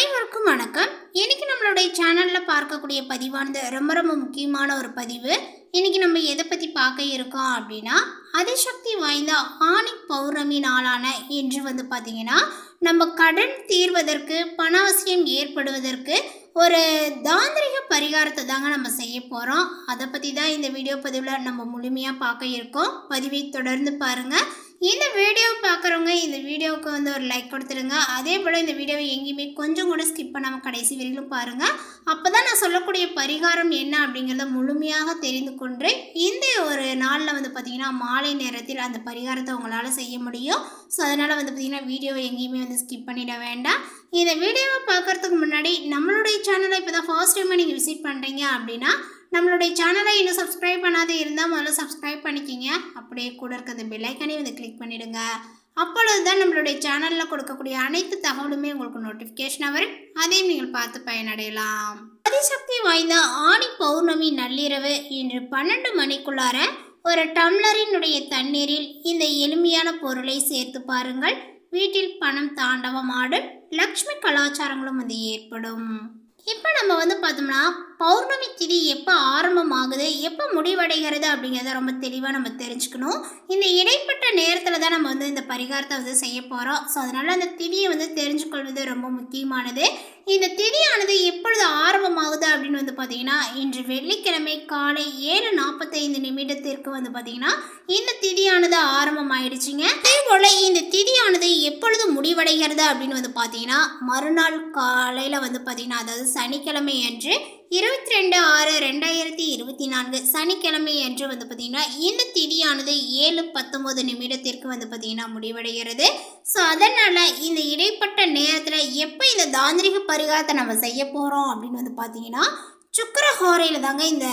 அனைவருக்கும் வணக்கம். இன்னைக்கு நம்மளுடைய சேனலில் பார்க்கக்கூடிய பதிவானது ரொம்ப ரொம்ப முக்கியமான ஒரு பதிவு. இன்னைக்கு நம்ம எதை பற்றி பார்க்க இருக்கோம் அப்படின்னா அதிசக்தி வாய்ந்த ஆணி பௌர்ணமி நாளான இன்று வந்து பார்த்திங்கன்னா நம்ம கடன் தீர்வதற்கு பண அவசியம் ஏற்படுவதற்கு ஒரு தாந்திரிக பரிகாரத்தை தாங்க நம்ம செய்ய போகிறோம் அதை பற்றி தான் இந்த வீடியோ பதிவில் நம்ம முழுமையாக பார்க்க இருக்கோம். பதிவை தொடர்ந்து பாருங்கள் இந்த வீடியோ பார்க்குறவங்க இந்த வீடியோவுக்கு வந்து ஒரு லைக் கொடுத்துருங்க அதே போல் இந்த வீடியோவை எங்கேயுமே கொஞ்சம் கூட ஸ்கிப் பண்ணாமல் கடைசி வரையிலும் பாருங்கள் அப்போ தான் நான் சொல்லக்கூடிய பரிகாரம் என்ன அப்படிங்கிறத முழுமையாக தெரிந்து கொண்டு இந்த ஒரு நாளில் வந்து பார்த்திங்கன்னா மாலை நேரத்தில் அந்த பரிகாரத்தை உங்களால் செய்ய முடியும். ஸோ அதனால் வந்து பார்த்திங்கன்னா வீடியோவை எங்கேயுமே வந்து ஸ்கிப் பண்ணிட வேண்டாம். இந்த வீடியோவை பார்க்குறதுக்கு முன்னாடி நம்மளுடைய சேனலை இப்போ தான் ஃபர்ஸ்ட் டைம் நீங்கள் விசிட் பண்ணுறீங்க அப்படின்னா நம்மளுடைய சேனலை இன்னும் சப்ஸ்கிரைப் பண்ணாத இருந்தால் முதல்ல சப்ஸ்கிரைப் பண்ணிக்கிங்க. அப்படியே கூட இருக்கிற பெல்லைக்கனே வந்து கிளிக் பண்ணிவிடுங்க அப்பொழுது தான் நம்மளுடைய சேனலில் கொடுக்கக்கூடிய அனைத்து தகவலுமே உங்களுக்கு நோட்டிஃபிகேஷனாக வரும். அதையும் நீங்கள் பார்த்து பயனடையலாம். அதிசக்தி வாய்ந்த ஆணி பௌர்ணமி நள்ளிரவு இன்று பன்னெண்டு மணிக்குள்ளார ஒரு டம்ளரினுடைய தண்ணீரில் இந்த எளிமையான பொருளை சேர்த்து பாருங்கள். வீட்டில் பணம் தாண்டவம் ஆடும். லக்ஷ்மி கலாச்சாரங்களும் வந்து ஏற்படும். இப்போ நம்ம வந்து பார்த்தோம்னா பௌர்ணமி திதி எப்போ ஆரம்பமாகுது? எப்போ முடிவடைகிறது அப்படிங்கிறத ரொம்ப தெளிவாக நம்ம தெரிஞ்சுக்கணும். இந்த இடைப்பட்ட நேரத்தில் தான் நம்ம வந்து இந்த பரிகாரத்தை வந்து செய்ய போகிறோம் ஸோ அதனால் அந்த திதியை வந்து தெரிஞ்சுக்கொள்வது ரொம்ப முக்கியமானது. இந்த திதியானது எப்பொழுது ஆரம்பமாகுது அப்படின்னு வந்து பார்த்தீங்கன்னா இன்று வெள்ளிக்கிழமை காலை ஏழு நாற்பத்தைந்து நிமிடத்திற்கு வந்து பார்த்தீங்கன்னா இந்த திதியானது ஆரம்பமாயிடுச்சுங்க. அதே போல் இந்த திதியானது எப்பொழுது முடிவடைகிறது அப்படின்னு வந்து பார்த்தீங்கன்னா மறுநாள் காலையில் வந்து பார்த்தீங்கன்னா அதாவது சனிக்கிழமை அன்று இருபத்தி ரெண்டு ஆறு ரெண்டாயிரத்தி இருபத்தி நான்கு சனிக்கிழமை என்று வந்து பார்த்திங்கன்னா இந்த திதியானது ஏழு பத்தொம்போது நிமிடத்திற்கு வந்து பார்த்திங்கன்னா முடிவடைகிறது. ஸோ அதனால் இந்த இடைப்பட்ட நேரத்தில் எப்போ இந்த தாந்திரிக பரிகாரத்தை நம்ம செய்ய போகிறோம் அப்படின்னு வந்து பார்த்தீங்கன்னா சுக்கர ஹோரையில் தாங்க இந்த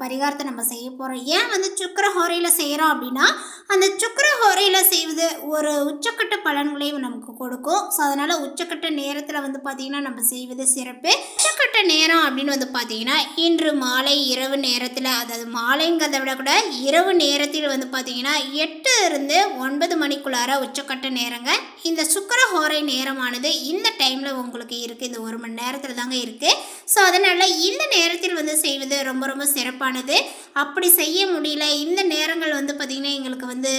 பரிகாரத்தை நம்ம செய்ய போகிறோம் ஏன் வந்து சுக்கர ஹோரையில் செய்கிறோம் அப்படின்னா அந்த சுக்கர ஹோரையில் செய்வது ஒரு உச்சக்கட்ட பலன்களையும் நமக்கு கொடுக்கும். ஸோ அதனால் உச்சக்கட்ட நேரத்தில் வந்து பார்த்திங்கன்னா நம்ம செய்வது சிறப்பு. உச்சக்கட்ட நேரம் அப்படின்னு வந்து பார்த்திங்கன்னா இன்று மாலை இரவு நேரத்தில் அதாவது மாலைங்கிறத விட கூட இரவு நேரத்தில் வந்து பார்த்திங்கன்னா எட்டு இருந்து ஒன்பது மணிக்குள்ளார உச்சக்கட்ட நேரங்க. இந்த சுக்கர ஹோரை நேரமானது இந்த டைமில் உங்களுக்கு இருக்குது இந்த ஒரு மணி நேரத்தில் தாங்க இருக்குது ஸோ அதனால் இந்த நேரத்தில் வந்து செய்வது ரொம்ப ரொம்ப சிறப்பானது. அப்படி செய்ய முடியல. இந்த நேரங்கள் வந்து பார்த்திங்கன்னா எங்களுக்கு வந்து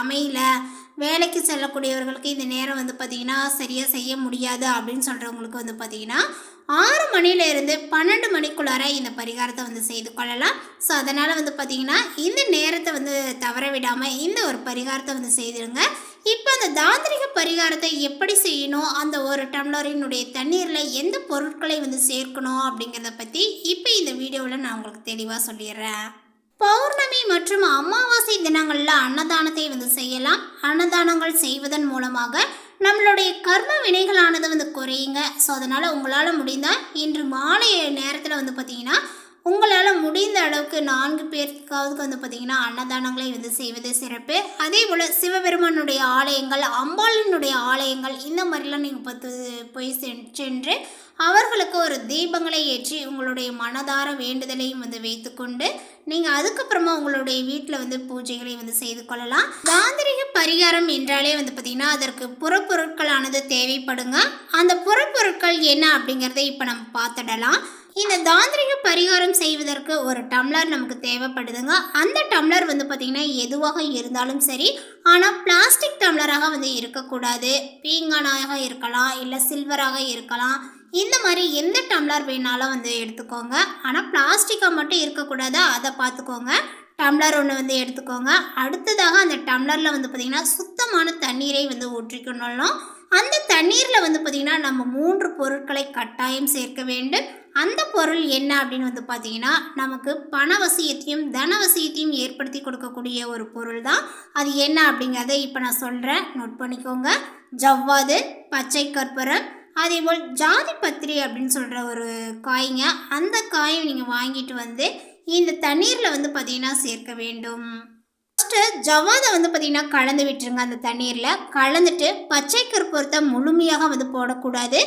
அமையல. வேலைக்கு செல்லக்கூடியவர்களுக்கு இந்த நேரம் வந்து பார்த்திங்கன்னா சரியாக செய்ய முடியாது அப்படின்னு சொல்கிறவங்களுக்கு வந்து பார்த்திங்கன்னா ஆறு மணிலேருந்து பன்னெண்டு மணிக்குள்ளார இந்த பரிகாரத்தை வந்து செய்து கொள்ளலாம். ஸோ அதனால் வந்து பார்த்திங்கன்னா இந்த நேரத்தை வந்து தவற விடாமல் இந்த ஒரு பரிகாரத்தை வந்து செய்திருங்க. இப்போ அந்த தாந்திரிக பரிகாரத்தை எப்படி செய்யணும்? அந்த ஒரு டம்ளரினுடைய தண்ணீரில் எந்த பொருட்களை வந்து சேர்க்கணும் அப்படிங்கிறத பற்றி இப்போ இந்த வீடியோவில் நான் உங்களுக்கு தெளிவாக சொல்லிடுறேன். பௌர்ணமி மற்றும் அமாவாசை தினங்களில் அன்னதானத்தை வந்து செய்யலாம். அன்னதானங்கள் செய்வதன் மூலமாக நம்மளுடைய கர்ம வினைகளானது வந்து குறையுங்க. ஸோ அதனால் உங்களால் முடிந்தால் இன்று மாலை நேரத்தில் வந்து பார்த்தீங்கன்னா உங்களால் முடிந்த அளவுக்கு நான்கு பேருக்காவது வந்து பார்த்தீங்கன்னா அன்னதானங்களை வந்து செய்வது சிறப்பு. அதே போல் சிவபெருமானுடைய ஆலயங்கள் அம்பாளினுடைய ஆலயங்கள் இந்த மாதிரிலாம் நீங்கள் பத்து போய் சென்- சென்று அவர்களுக்கு ஒரு தீபங்களை ஏற்றி உங்களுடைய மனதார வேண்டுதலையும் வந்து வைத்துக்கொண்டு நீங்கள் அதுக்கப்புறமா உங்களுடைய வீட்டில் வந்து பூஜைகளை வந்து செய்து கொள்ளலாம். தாந்திரிக பரிகாரம் என்றாலே வந்து பார்த்திங்கன்னா அதற்கு புறப்பொருட்களானது தேவைப்படுங்க. அந்த புறப்பொருட்கள் என்ன அப்படிங்கிறத இப்போ நம்ம பார்த்துடலாம். இந்த தாந்திரிக பரிகாரம் செய்வதற்கு ஒரு டம்ளர் நமக்கு தேவைப்படுதுங்க. அந்த டம்ளர் வந்து பார்த்திங்கன்னா எதுவாக இருந்தாலும் சரி ஆனால் பிளாஸ்டிக் டம்ளராக வந்து இருக்கக்கூடாது. பீங்கானாக இருக்கலாம் இல்லை சில்வராக இருக்கலாம். இந்த மாதிரி எந்த டம்ளர் வேணாலும் வந்து எடுத்துக்கோங்க. ஆனால் பிளாஸ்டிக்காக மட்டும் இருக்கக்கூடாது? அதை பார்த்துக்கோங்க. டம்ளர் ஒன்று வந்து எடுத்துக்கோங்க. அடுத்ததாக அந்த டம்ளரில் வந்து பார்த்திங்கன்னா சுத்தமான தண்ணீரை வந்து ஊற்றிக்கொள்ளணும். அந்த தண்ணீரில் வந்து பார்த்திங்கன்னா நம்ம மூன்று பொருட்களை கட்டாயம் சேர்க்க வேண்டும். அந்த பொருள் என்ன அப்படின்னு வந்து பார்த்தீங்கன்னா நமக்கு பணவசியத்தையும் தனவசியத்தையும் ஏற்படுத்தி கொடுக்கக்கூடிய ஒரு பொருள் தான் அது என்ன அப்படிங்கிறத இப்போ நான் சொல்கிறேன் நோட் பண்ணிக்கோங்க. ஜவ்வாது பச்சை கற்பூரம் அதேபோல் ஜாதி பத்திரி அப்படின்னு சொல்கிற ஒரு காய்ங்க. அந்த காயை நீங்கள் வாங்கிட்டு வந்து இந்த தண்ணீரில் வந்து பார்த்தீங்கன்னா சேர்க்க வேண்டும். ஃபஸ்ட்டு ஜவாதை வந்து பார்த்திங்கன்னா கலந்து விட்டுருங்க அந்த தண்ணீரில். கலந்துட்டு பச்சை கற்பூரத்தை முழுமையாக வந்து போடக்கூடாது.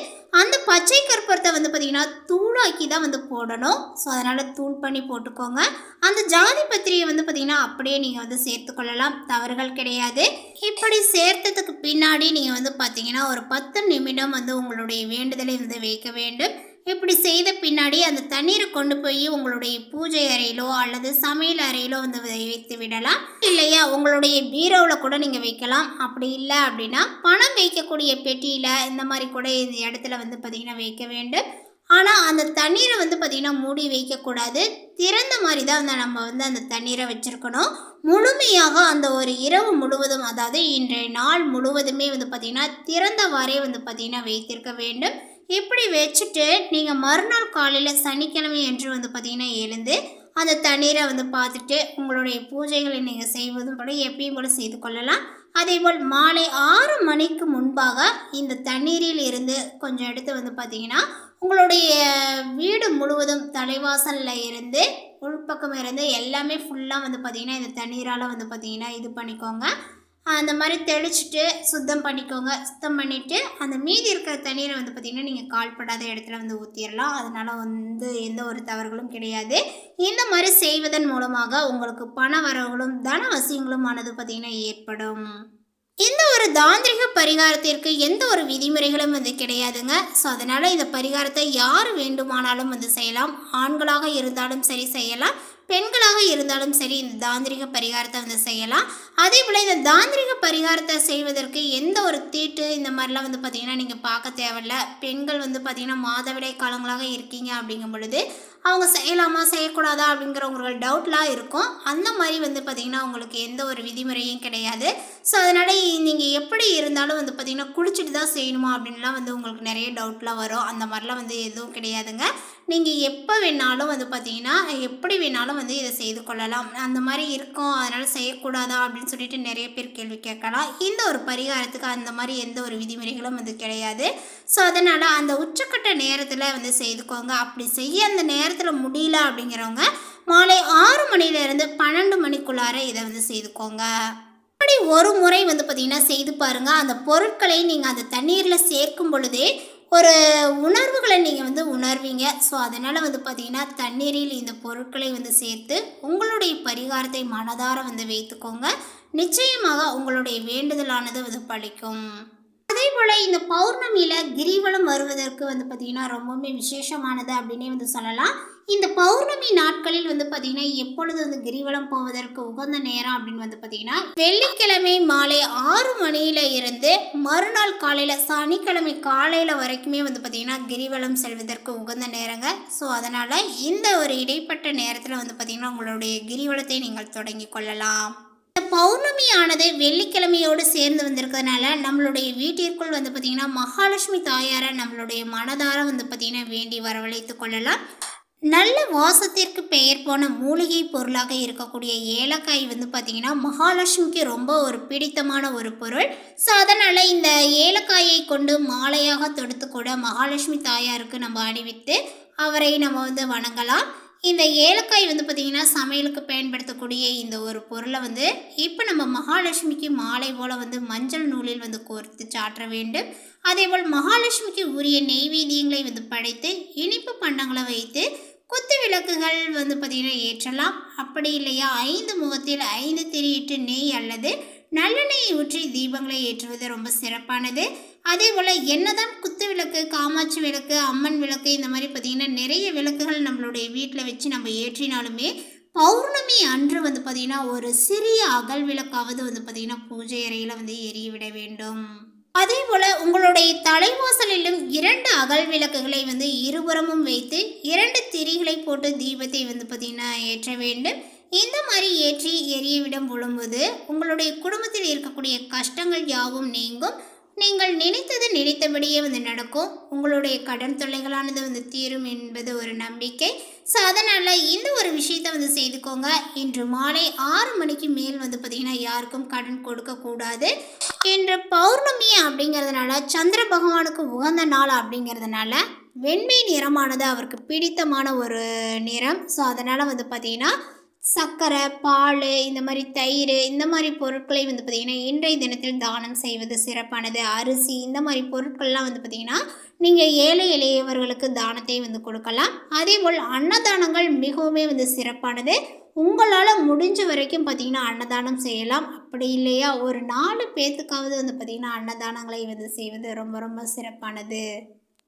அந்த பச்சை கற்பூரத்தை வந்து பார்த்திங்கன்னா தூளாக்கி தான் வந்து போடணும். ஸோ அதனால் தூள் பண்ணி போட்டுக்கோங்க. அந்த ஜாதி பத்திரியை வந்து பார்த்திங்கன்னா அப்படியே நீங்கள் வந்து சேர்த்துக்கொள்ளலாம் தவறுகள் கிடையாது. இப்படி சேர்த்ததுக்கு பின்னாடி நீங்கள் வந்து பார்த்தீங்கன்னா ஒரு பத்து நிமிடம் வந்து உங்களுடைய வேண்டுதலை வந்து வைக்க வேண்டும். இப்படி செய்த பின்னாடி அந்த தண்ணீரை கொண்டு போய் உங்களுடைய பூஜை அறையிலோ அல்லது சமையல் அறையிலோ வந்து வைத்து விடலாம். இல்லையா? உங்களுடைய பீரோவில் கூட நீங்கள் வைக்கலாம். அப்படி இல்லை அப்படின்னா பணம் வைக்கக்கூடிய பெட்டியில் இந்த மாதிரி கூட இந்த இடத்துல வந்து பார்த்திங்கன்னா வைக்க வேண்டும். ஆனால் அந்த தண்ணீரை வந்து பார்த்திங்கன்னா மூடி வைக்கக்கூடாது. திறந்த மாதிரி தான் அந்த நம்ம வந்து அந்த தண்ணீரை வச்சுருக்கணும். முழுமையாக அந்த ஒரு இரவு முழுவதும் அதாவது இன்றைய நாள் முழுவதுமே வந்து பார்த்திங்கன்னா திறந்தவாறே வந்து பார்த்திங்கன்னா வைத்திருக்க வேண்டும். இப்படி வச்சுட்டு நீங்கள் மறுநாள் காலையில் சனிக்கிழமை என்று வந்து பார்த்திங்கன்னா எழுந்து அந்த தண்ணீரை வந்து பார்த்துட்டு உங்களுடைய பூஜைகளை நீங்கள் செய்வதும் கூட எப்பயும் கூட செய்து கொள்ளலாம். அதேபோல் மாலை ஆறு மணிக்கு முன்பாக இந்த தண்ணீரில் இருந்து கொஞ்சம் எடுத்து வந்து பார்த்தீங்கன்னா உங்களுடைய வீடு முழுவதும் தலைவாசலில் இருந்து உள்பக்கம் இருந்து எல்லாமே ஃபுல்லாக வந்து பார்த்திங்கன்னா இந்த தண்ணீரால் வந்து பார்த்திங்கன்னா இது பண்ணிக்கோங்க. அந்த மாதிரி தெளிச்சுட்டு சுத்தம் பண்ணிக்கோங்க. சுத்தம் பண்ணிவிட்டு அந்த மீதி இருக்கிற தண்ணீரை வந்து பார்த்திங்கன்னா நீங்கள் கால்படாத இடத்துல வந்து ஊற்றிடலாம் அதனால் வந்து எந்த ஒரு தவறுகளும் கிடையாது. இந்த மாதிரி செய்வதன் மூலமாக உங்களுக்கு பண வரவுகளும் தன வசியங்களுமானது பார்த்திங்கன்னா ஏற்படும். இந்த ஒரு தாந்திரிக பரிகாரத்திற்கு எந்த ஒரு விதிமுறைகளும் வந்து கிடையாதுங்க. ஸோ அதனால் இந்த பரிகாரத்தை யார் வேண்டுமானாலும் வந்து செய்யலாம். ஆண்களாக இருந்தாலும் சரி செய்யலாம். பெண்களாக இருந்தாலும் சரி இந்த தாந்திரிக பரிகாரத்தை வந்து செய்யலாம். அதே போல் இந்த தாந்திரிக பரிகாரத்தை செய்வதற்கு எந்த ஒரு தீட்டு இந்த மாதிரிலாம் வந்து பார்த்திங்கன்னா நீங்கள் பார்க்க தேவையில்ல. பெண்கள் வந்து பார்த்திங்கன்னா மாதவிடை காலங்களாக இருக்கீங்க அப்படிங்கும் பொழுது அவங்க செய்யலாமா செய்யக்கூடாதா அப்படிங்கிற உங்களுக்கு டவுட்லாம் இருக்கும். அந்த மாதிரி வந்து பார்த்திங்கன்னா உங்களுக்கு எந்த ஒரு விதிமுறையும் கிடையாது. ஸோ அதனால் நீங்கள் எப்படி இருந்தாலும் வந்து பார்த்திங்கன்னா குளிச்சுட்டு தான் செய்யணுமா அப்படின்லாம் வந்து உங்களுக்கு நிறைய டவுட்லாம் வரும். அந்த மாதிரிலாம் வந்து எதுவும் கிடையாதுங்க. நீங்கள் எப்போ வேணாலும் வந்து பார்த்திங்கன்னா எப்படி வேணாலும் வந்து இதை செய்து கொள்ளலாம். அந்த மாதிரி இருக்கும். அதனால் செய்யக்கூடாதா அப்படின்னு சொல்லிட்டு நிறைய பேர் கேள்வி கேட்கலாம். இந்த ஒரு பரிகாரத்துக்கு அந்த மாதிரி எந்த ஒரு விதிமுறைகளும் வந்து கிடையாது. ஸோ அதனால் அந்த உச்சக்கட்ட நேரத்தில் வந்து செய்துக்கோங்க. அப்படி செய்ய அந்த நேரம் நேரத்தில் முடியல அப்படிங்கிறவங்க மாலை ஆறு மணிலேருந்து பன்னெண்டு மணிக்குள்ளார இதை வந்து செய்துக்கோங்க. அப்படி ஒரு முறை வந்து பார்த்திங்கன்னா செய்து பாருங்கள் அந்த பொருட்களை நீங்கள் அந்த தண்ணீரில் சேர்க்கும் பொழுதே ஒரு உணர்வுகளை நீங்கள் வந்து உணர்வீங்க. ஸோ அதனால் வந்து பார்த்தீங்கன்னா தண்ணீரில் இந்த பொருட்களை வந்து சேர்த்து உங்களுடைய பரிகாரத்தை மனதார வந்து வைத்துக்கோங்க. நிச்சயமாக உங்களுடைய வேண்டுதலானது வந்து பழிக்கும். அதே போல் இந்த பௌர்ணமியில் கிரிவலம் வருவதற்கு வந்து பார்த்திங்கன்னா ரொம்பவுமே விசேஷமானது அப்படின்னே வந்து சொல்லலாம். இந்த பௌர்ணமி நாட்களில் வந்து பார்த்திங்கன்னா எப்பொழுது வந்து கிரிவலம் போவதற்கு உகந்த நேரம் அப்படின்னு வந்து பார்த்திங்கன்னா வெள்ளிக்கிழமை மாலை ஆறு மணியில இருந்து மறுநாள் காலையில் சனிக்கிழமை காலையில் வரைக்குமே வந்து பார்த்திங்கன்னா கிரிவலம் செல்வதற்கு உகந்த நேரங்க. ஸோ அதனால் இந்த ஒரு இடைப்பட்ட நேரத்தில் வந்து பார்த்திங்கன்னா உங்களுடைய கிரிவலத்தை நீங்கள் தொடங்கி கொள்ளலாம். இந்த பௌர்ணமியானது வெள்ளிக்கிழமையோடு சேர்ந்து வந்திருக்கிறதுனால நம்மளுடைய வீட்டிற்குள் வந்து பார்த்திங்கன்னா மகாலட்சுமி தாயாரை நம்மளுடைய மனதார வந்து பார்த்திங்கன்னா வேண்டி வரவழைத்து கொள்ளலாம். நல்ல வாசத்திற்கு பெயர் போன மூலிகை பொருளாக இருக்கக்கூடிய ஏலக்காய் வந்து பார்த்திங்கன்னா மகாலட்சுமிக்கு ரொம்ப ஒரு பிடித்தமான ஒரு பொருள். ஸோ அதனால் இந்த ஏலக்காயை கொண்டு மாலையாக தொடுத்து கூட மகாலட்சுமி தாயாருக்கு நம்ம அணிவித்து அவரை நம்ம வந்து வணங்கலாம். இந்த ஏலக்காய் வந்து பார்த்திங்கன்னா சமையலுக்கு பயன்படுத்தக்கூடிய இந்த ஒரு பொருளை வந்து இப்போ நம்ம மகாலட்சுமிக்கு மாலை போல் வந்து மஞ்சள் நூலில் வந்து கோர்த்து சாற்ற வேண்டும். அதேபோல் மகாலட்சுமிக்கு உரிய நெய்வேத்தியங்களை வந்து படைத்து இனிப்பு பண்டங்களை வைத்து குத்து விளக்குகள் வந்து பார்த்திங்கன்னா ஏற்றலாம். அப்படி இல்லையா? ஐந்து முகத்தில் ஐந்து திரியிட்டு நெய் அல்லது நல்லெண்ணெயை ஊற்றி தீபங்களை ஏற்றுவது ரொம்ப சிறப்பானது. அதே போல் என்னதான் குத்து விளக்கு காமாட்சி விளக்கு அம்மன் விளக்கு இந்த மாதிரி பார்த்திங்கன்னா நிறைய விளக்குகள் நம்மளுடைய வீட்டில் வச்சு நம்ம ஏற்றினாலுமே பௌர்ணமி அன்று வந்து பார்த்திங்கன்னா ஒரு சிறிய அகல் விளக்காவது வந்து பார்த்திங்கன்னா பூஜை அறையில் வந்து எரியவிட வேண்டும். அதே போல் உங்களுடைய தலைவாசலிலும் இரண்டு அகல் விளக்குகளை வந்து இருபுறமும் வைத்து இரண்டு திரிகளை போட்டு தீபத்தை வந்து பார்த்திங்கன்னா ஏற்ற வேண்டும். இந்த மாதிரி ஏற்றி எரியவிடம் பொழும்போது விழும்போது உங்களுடைய குடும்பத்தில் இருக்கக்கூடிய கஷ்டங்கள் யாவும் நீங்கும். நீங்கள் நினைத்தது நினைத்தபடியே வந்து நடக்கும். உங்களுடைய கடன் தொல்லைகளானது வந்து தீரும் என்பது ஒரு நம்பிக்கை. ஸோ அதனால் இந்த ஒரு விஷயத்தை வந்து செய்துக்கோங்க. இன்று மாலை ஆறு மணிக்கு மேல் வந்து பார்த்திங்கன்னா யாருக்கும் கடன் கொடுக்கக்கூடாது இன்று பௌர்ணமி அப்படிங்கிறதுனால சந்திர பகவானுக்கு உகந்த நாள் அப்படிங்கிறதுனால வெண்மை நிறமானது அவருக்கு பிடித்தமான ஒரு நிறம். ஸோ அதனால் வந்து பார்த்திங்கன்னா சர்க்கரை பால் இந்த மாதிரி தயிர் இந்த மாதிரி பொருட்களை வந்து பார்த்திங்கன்னா இன்றைய தினத்தில் தானம் செய்வது சிறப்பானது. அரிசி இந்த மாதிரி பொருட்கள்லாம் வந்து பார்த்திங்கன்னா நீங்கள் ஏழை எளியவர்களுக்கு தானத்தை வந்து கொடுக்கலாம். அதேபோல் அன்னதானங்கள் மிகவுமே வந்து சிறப்பானது. உங்களால் முடிஞ்ச வரைக்கும் பார்த்திங்கன்னா அன்னதானம் செய்யலாம். அப்படி இல்லையா? ஒரு நாலு பேர்த்துக்காவது வந்து பார்த்திங்கன்னா அன்னதானங்களை வந்து செய்வது ரொம்ப ரொம்ப சிறப்பானது.